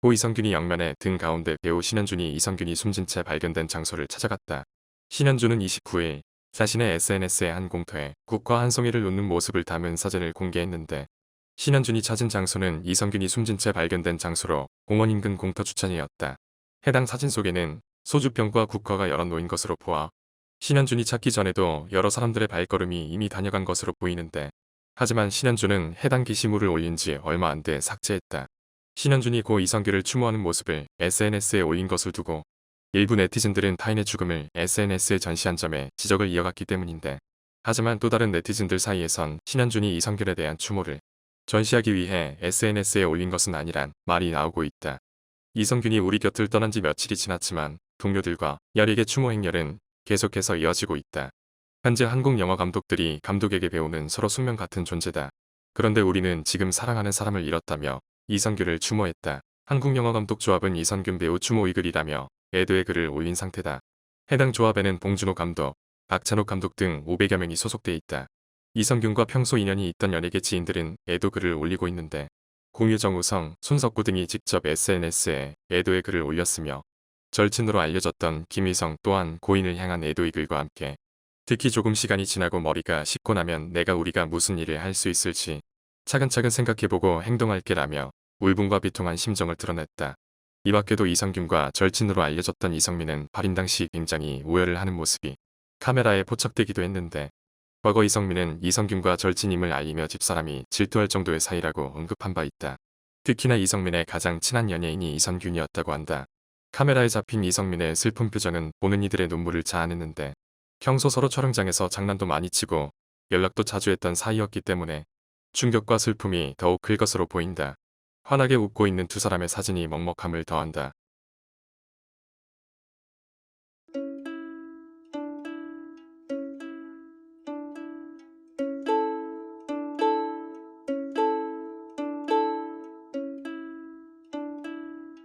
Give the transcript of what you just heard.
고 이성균이 영면에 등 가운데 배우 신현준이 이성균이 숨진 채 발견된 장소를 찾아갔다. 신현준은 29일 자신의 SNS에 한 공터에 국화 한 송이를 놓는 모습을 담은 사진을 공개했는데 신현준이 찾은 장소는 이성균이 숨진 채 발견된 장소로 공원 인근 공터 주차장이었다. 해당 사진 속에는 소주병과 국화가 여러 놓인 것으로 보아 신현준이 찾기 전에도 여러 사람들의 발걸음이 이미 다녀간 것으로 보이는데 하지만 신현준은 해당 게시물을 올린 지 얼마 안 돼 삭제했다. 신현준이 고 이성규를 추모하는 모습을 SNS에 올린 것을 두고 일부 네티즌들은 타인의 죽음을 SNS에 전시한 점에 지적을 이어갔기 때문인데 하지만 또 다른 네티즌들 사이에선 신현준이 이성균에 대한 추모를 전시하기 위해 SNS에 올린 것은 아니란 말이 나오고 있다. 이성균이 우리 곁을 떠난 지 며칠이 지났지만 동료들과 야릭의 추모 행렬은 계속해서 이어지고 있다. 현재 한국 영화 감독들이 감독에게 배우는 서로 숙명 같은 존재다. 그런데 우리는 지금 사랑하는 사람을 잃었다며 이성균을 추모했다. 한국영화감독조합은 이성균 배우 추모 이글이라며 애도의 글을 올린 상태다. 해당 조합에는 봉준호 감독, 박찬욱 감독 등 500여 명이 소속돼 있다. 이성균과 평소 인연이 있던 연예계 지인들은 애도 글을 올리고 있는데 공유정 우성, 손석구 등이 직접 SNS에 애도의 글을 올렸으며 절친으로 알려졌던 김희성 또한 고인을 향한 애도의 글과 함께 특히 조금 시간이 지나고 머리가 식고 나면 내가 우리가 무슨 일을 할 수 있을지 차근차근 생각해보고 행동할게라며 울분과 비통한 심정을 드러냈다. 이 밖에도 이성균과 절친으로 알려졌던 이성민은 발인 당시 굉장히 오열을 하는 모습이 카메라에 포착되기도 했는데 과거 이성민은 이성균과 절친임을 알리며 집사람이 질투할 정도의 사이라고 언급한 바 있다. 특히나 이성민의 가장 친한 연예인이 이성균이었다고 한다. 카메라에 잡힌 이성민의 슬픈 표정은 보는 이들의 눈물을 자아냈는데 평소 서로 촬영장에서 장난도 많이 치고 연락도 자주 했던 사이였기 때문에 충격과 슬픔이 더욱 클 것으로 보인다. 환하게 웃고 있는 두 사람의 사진이 먹먹함을 더한다.